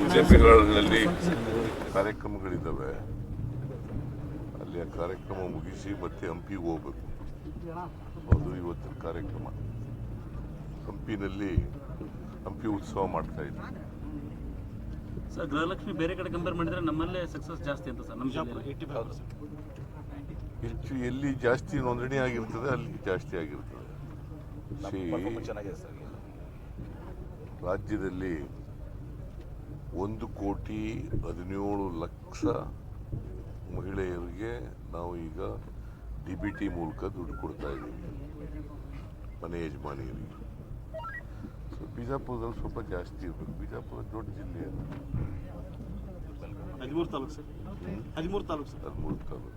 ಬಿಜೆಪಿಗಳಲ್ಲಿ ಕಾರ್ಯಕ್ರಮಗಳಿದ್ದಾವೆ. ಅಲ್ಲಿ ಆ ಕಾರ್ಯಕ್ರಮ ಮುಗಿಸಿ ಮತ್ತೆ ಹಂಪಿಗೆ ಹೋಗ್ಬೇಕು. ಅದು ಇವತ್ತಿನ ಕಾರ್ಯಕ್ರಮ. ಹಂಪಿನಲ್ಲಿ ಹಂಪಿ ಉತ್ಸವ ಮಾಡ್ತಾ ಇದ್ದೀವಿ ಸರ್ ಗೃಹಲಕ್ಷ್ಮಿ ಬೇರೆ ಕಡೆ ಕಂಪೇರ್ ಮಾಡಿದ್ರೆ ನಮ್ಮಲ್ಲೇ ಸಕ್ಸಸ್ ಜಾಸ್ತಿ ಅಂತ ಸರ್ ನಮ್ಮ ಹೆಚ್ಚು ಎಲ್ಲಿ ಜಾಸ್ತಿ ನೋಂದಣಿ ಆಗಿರ್ತದೆ ಅಲ್ಲಿ ಜಾಸ್ತಿ ಆಗಿರ್ತದೆ. ಸಿ ಚೆನ್ನಾಗಿದೆ ಸರ್ ರಾಜ್ಯದಲ್ಲಿ ಒಂದು ಕೋಟಿ ಹದಿನೇಳು ಲಕ್ಷ ಮಹಿಳೆಯರಿಗೆ ನಾವು ಈಗ ಡಿ ಬಿ ಟಿ ಮೂಲಕ ದುಡ್ಡು ಕೊಡ್ತಾ ಇದ್ದೀವಿ ಮನೆ ಯಜಮಾನಿಯರಿಗೆ. ಸೊ ಬಿಜಾಪುರದಲ್ಲಿ ಸ್ವಲ್ಪ ಜಾಸ್ತಿ ಇರಬೇಕು. ಬಿಜಾಪುರ ದೊಡ್ಡ ಜಿಲ್ಲೆ ಅದು. ಹದಿಮೂರು ತಾಲೂಕು ಸರ್. ಹದಿಮೂರು ತಾಲೂಕು.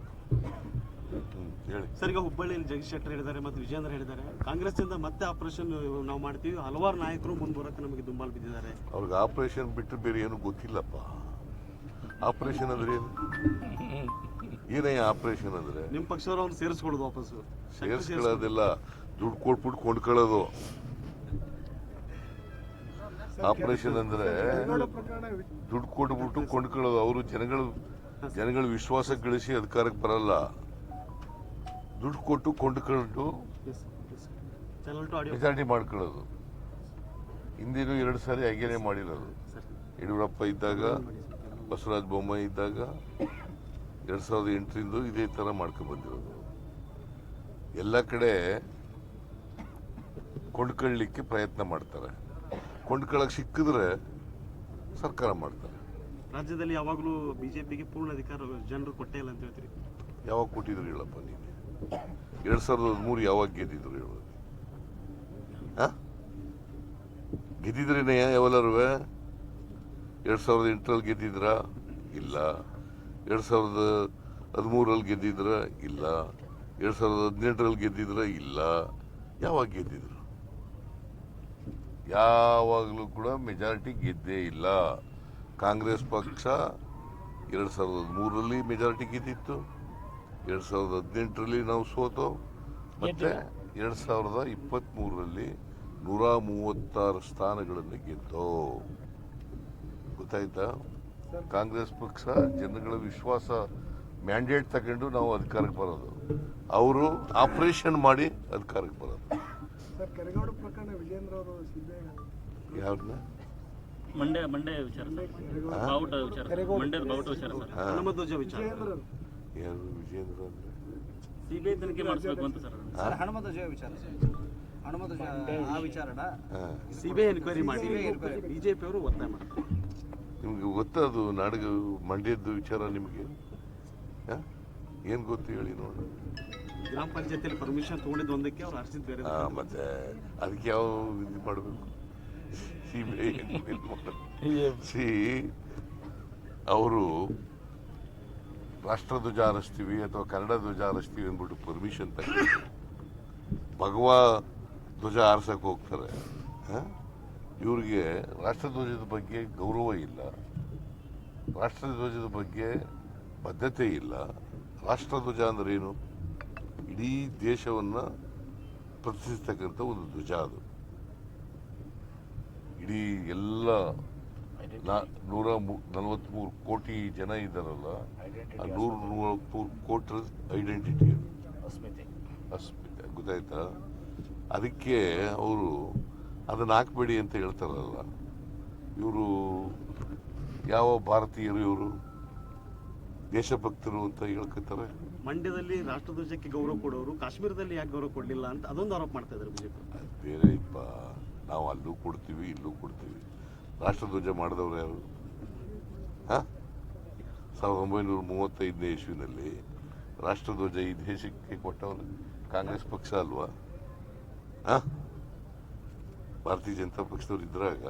ಹೇಳಿ. ಸರ್ ಈಗ ಹುಬ್ಬಳ್ಳಿಯಲ್ಲಿ ಜಗದೀಶ್ ಶೆಟ್ಟರ್ ಹೇಳಿದ್ದಾರೆ ಮತ್ತು ವಿಜೇಂದ್ರ ಹೇಳಿದ್ದಾರೆ. ಕಾಂಗ್ರೆಸ್ನಿಂದ ಮತ್ತೆ ಆಪರೇಷನ್ ನಾವು ಮಾಡ್ತೀವಿ. ಹಲವಾರು ನಾಯಕರು ಮುಂದೆ ಬರೋಕೆ ನಮಗೆ ದುಂಬಾಲು ಬಿದ್ದಿದ್ದಾರೆ. ಅವ್ರಿಗೆ ಆಪರೇಷನ್ ಬಿಟ್ಟರೆ ಬೇರೆ ಏನು ಗೊತ್ತಿಲ್ಲಪ್ಪ. ಆಪರೇಷನ್ ಅಂದ್ರೆ ಏನು? ಏನೇ ಆಪರೇಷನ್ ಅಂದ್ರೆ? ನಿಮ್ಮ ಪಕ್ಷದವ್ರು ಅವ್ರು ಸೇರಿಸ್ಕೊಳ್ಳೋದು ವಾಪಸ್ಸು. ಸೇರಿಸ್ಕೊಳ್ಳೋದೆಲ್ಲ. ದುಡ್ಡು ಕೊಟ್ಬಿಟ್ಟು ಕೊಂಡ್ಕೊಳ್ಳೋದು. ಆಪರೇಷನ್ ಅಂದ್ರೆ ದುಡ್ಡು ಕೊಟ್ಬಿಟ್ಟು ಕೊಂಡ್ಕೊಳ್ಳೋದು. ಅವರು ಜನಗಳು ಜನಗಳ ವಿಶ್ವಾಸ ಗಳಿಸಿ ಅಧಿಕಾರಕ್ಕೆ ಬರಲ್ಲ. ದುಡ್ಡು ಕೊಟ್ಟು ಕೊಂಡ್ಕೊಂಡು ಮೆಜಾರಿಟಿ ಮಾಡ್ಕೊಳ್ಳೋದು. ಹಿಂದಿನೂ ಎರಡು ಸಾರಿ ಹಾಗೇನೆ ಮಾಡಿರೋದು. ಯಡಿಯೂರಪ್ಪ ಇದ್ದಾಗ ಬಸವರಾಜ ಬೊಮ್ಮಾಯಿ ಇದ್ದಾಗ ಎರಡು ಸಾವಿರದ ಎಂಟರಿಂದ ಇದೇ ಥರ ಮಾಡ್ಕೊಂಡು ಬಂದಿರೋದು. ಎಲ್ಲ ಕಡೆ ಕೊಂಡ್ಕೊಳ್ಳಿಕ್ಕೆ ಪ್ರಯತ್ನ ಮಾಡ್ತಾರೆ. ಕೊಂಡ್ಕೊಳ್ಳೋಕೆ ಸಿಕ್ಕಿದ್ರೆ ಸರ್ಕಾರ ಮಾಡ್ತಾರೆ. ರಾಜ್ಯದಲ್ಲಿ ಯಾವಾಗಲೂ ಬಿಜೆಪಿಗೆ ಪೂರ್ಣ ಅಧಿಕಾರ ಜನರು ಕೊಟ್ಟೇ ಇಲ್ಲ ಅಂತ ಹೇಳ್ತೀರಿ? ಯಾವಾಗ ಕೊಟ್ಟಿದ್ರು ಹೇಳಪ್ಪ ನೀನು? ಎರಡು ಸಾವಿರದ ಹದಿಮೂರು ಯಾವಾಗ ಗೆದ್ದಿದ್ರು ಹೇಳೋದು? ಗೆದ್ದಿದ್ರೇನೆ ಯಾವೆಲ್ಲರೂ ಎರಡು ಸಾವಿರದ ಎಂಟರಲ್ಲಿ ಗೆದ್ದಿದ್ರ? ಇಲ್ಲ. ಎರಡು ಸಾವಿರದ ಹದಿಮೂರಲ್ಲಿ ಗೆದ್ದಿದ್ರ? ಇಲ್ಲ. ಎರಡು ಸಾವಿರದ ಹದಿನೆಂಟರಲ್ಲಿ ಗೆದ್ದಿದ್ರ? ಇಲ್ಲ. ಯಾವಾಗ ಗೆದ್ದಿದ್ರು? ಯಾವಾಗಲೂ ಕೂಡ ಮೆಜಾರಿಟಿ ಗೆದ್ದೇ ಇಲ್ಲ. ಕಾಂಗ್ರೆಸ್ ಪಕ್ಷ ಎರಡು ಸಾವಿರದ ಹದಿಮೂರರಲ್ಲಿ ಮೆಜಾರಿಟಿ ಗೆದ್ದಿತ್ತು. ಎರಡು ಸಾವಿರದ ಹದಿನೆಂಟರಲ್ಲಿ ನಾವು ಸೋತು. ಮತ್ತೆ ಎರಡು ಸಾವಿರದ ಇಪ್ಪತ್ತ್ಮೂರರಲ್ಲಿ ನೂರ ಮೂವತ್ತಾರು ಸ್ಥಾನಗಳನ್ನು ಗೆದ್ದೋ. ಗೊತ್ತಾಯ್ತಾ? ಕಾಂಗ್ರೆಸ್ ಪಕ್ಷ ಜನಗಳ ವಿಶ್ವಾಸ ಮ್ಯಾಂಡೇಟ್ ತಗೊಂಡು ನಾವು ಅಧಿಕಾರಕ್ಕೆ ಬರೋದು. ಅವರು ಆಪರೇಷನ್ ಮಾಡಿ ಅಧಿಕಾರಕ್ಕೆ ಬರೋದು. ಸರ್ ಕೆರೆಗೌಡ ಪ್ರಕರಣ ವಿಜೇಂದ್ರ ಅವರು ಸಿಬಿಐ ಯಾರನ್ನ ಮಂಡ್ಯ ಮಂಡ್ಯ ವಿಚಾರ ಸರ್. ಬಾವುಟ ವಿಚಾರ ಸರ್. ಮಂಡ್ಯದ ಬಾವುಟ ವಿಚಾರ ವಿಚಾರ ವಿಜೇಂದ್ರ ಯಾರು ವಿಜೇಂದ್ರ ಅಂದ್ರೆ ಸಿಬಿಐ ತನಿಖೆ ಮಾಡಿಸ್ಬೇಕು ಅಂತ ಸರ್ ಅದನ್ನ. ಜಯ ವಿಚಾರ. ಹನುಮಂತ ಜಯ ಆ ವಿಚಾರನ ಹಾ. ಸಿಬಿಐ ಎನ್ಕ್ವೈರಿ ಮಾಡಿ. ಬಿಜೆಪಿ ಅವರು ಒತ್ತಾಯ ಮಾಡ್ತಾರೆ. ನಿಮ್ಗೆ ಗೊತ್ತದು ನಾಡಗ ಮಂಡ್ಯದ್ದು ವಿಚಾರ ನಿಮಗೆ? ಏನು ಗೊತ್ತು ಹೇಳಿ ನೋಡಿ. ಗ್ರಾಮ ಪಂಚಾಯತಿಯಲ್ಲಿ ಪರ್ಮಿಷನ್ ತಗೊಂಡಿದ್ದು ಒಂದಕ್ಕೆ ಅವ್ರು ಅರ್ಜಿದ್ ಬೇರೆ ಹಾಂ ಮತ್ತೆ ಅದಕ್ಕೆ ಯಾವ ಇದು ಮಾಡಬೇಕು? ಸಿ ಬಿ ಐ ಸಿ ಅವರು ರಾಷ್ಟ್ರಧ್ವಜ ಹಾರಿಸ್ತೀವಿ ಅಥವಾ ಕನ್ನಡ ಧ್ವಜ ಹಾರಿಸ್ತೀವಿ ಅಂದ್ಬಿಟ್ಟು ಪರ್ಮಿಷನ್ ತಗೊಂಡು ಭಗವ ಧ್ವಜ ಹಾರಿಸಕ್ಕೆ ಹೋಗ್ತಾರೆ? ಇವ್ರಿಗೆ ರಾಷ್ಟ್ರಧ್ವಜದ ಬಗ್ಗೆ ಗೌರವ ಇಲ್ಲ. ರಾಷ್ಟ್ರಧ್ವಜದ ಬಗ್ಗೆ ಬದ್ಧತೆ ಇಲ್ಲ. ರಾಷ್ಟ್ರಧ್ವಜ ಅಂದ್ರೆ ಏನು? ಇಡೀ ದೇಶವನ್ನು ಪ್ರತಿನಿಧಿಸ್ತಕ್ಕಂಥ ಒಂದು ಧ್ವಜ ಅದು. ಇಡೀ ಎಲ್ಲ ನೂರ ಮೂ- ನಲವತ್ಮೂರು ಕೋಟಿ ಜನ ಇದ್ದಾರಲ್ಲ ಆ ನೂರ ನಲವತ್ಮೂರು ಕೋಟಿ ಐಡೆಂಟಿಟಿ ಅಸ್ಮಿತೆ. ಗೊತ್ತಾಯ್ತಾ? ಅದಕ್ಕೆ ಅವರು ಅದನ್ನ ಹಾಕ್ಬೇಡಿ ಅಂತ ಹೇಳ್ತಾರಲ್ಲ. ಇವರು ಯಾವ ಭಾರತೀಯರು ಇವರು? ದೇಶಭಕ್ತರು ಅಂತ ಹೇಳ್ಕೊತಾರೆ. ಮಂಡ್ಯದಲ್ಲಿ ರಾಷ್ಟ್ರಧ್ವಜಕ್ಕೆ ಗೌರವ ಕೊಡೋರು ಕಾಶ್ಮೀರದಲ್ಲಿ ಯಾಕೆ ಗೌರವ ಕೊಡಲಿಲ್ಲ ಅಂತ ಅದೊಂದು ಆರೋಪ ಮಾಡ್ತಾ ಇದ್ದಾರೆ ಬಿಜೆಪಿ. ಬೇರೆ ಇಪ್ಪ. ನಾವು ಅಲ್ಲೂ ಕೊಡ್ತೀವಿ ಇಲ್ಲೂ ಕೊಡ್ತೀವಿ. ರಾಷ್ಟ್ರಧ್ವಜ ಮಾಡಿದವರು ಯಾರು ಹಾಂ ಸಾವಿರದ ಒಂಬೈನೂರ ಮೂವತ್ತೈದನೇ ಇಸ್ವಿನಲ್ಲಿ ರಾಷ್ಟ್ರಧ್ವಜ ಈ ದೇಶಕ್ಕೆ ಕೊಟ್ಟವರು ಕಾಂಗ್ರೆಸ್ ಪಕ್ಷ ಅಲ್ವಾ ಹಾಂ ಭಾರತೀಯ ಜನತಾ ಪಕ್ಷದವ್ರು ಇದ್ರಾಗ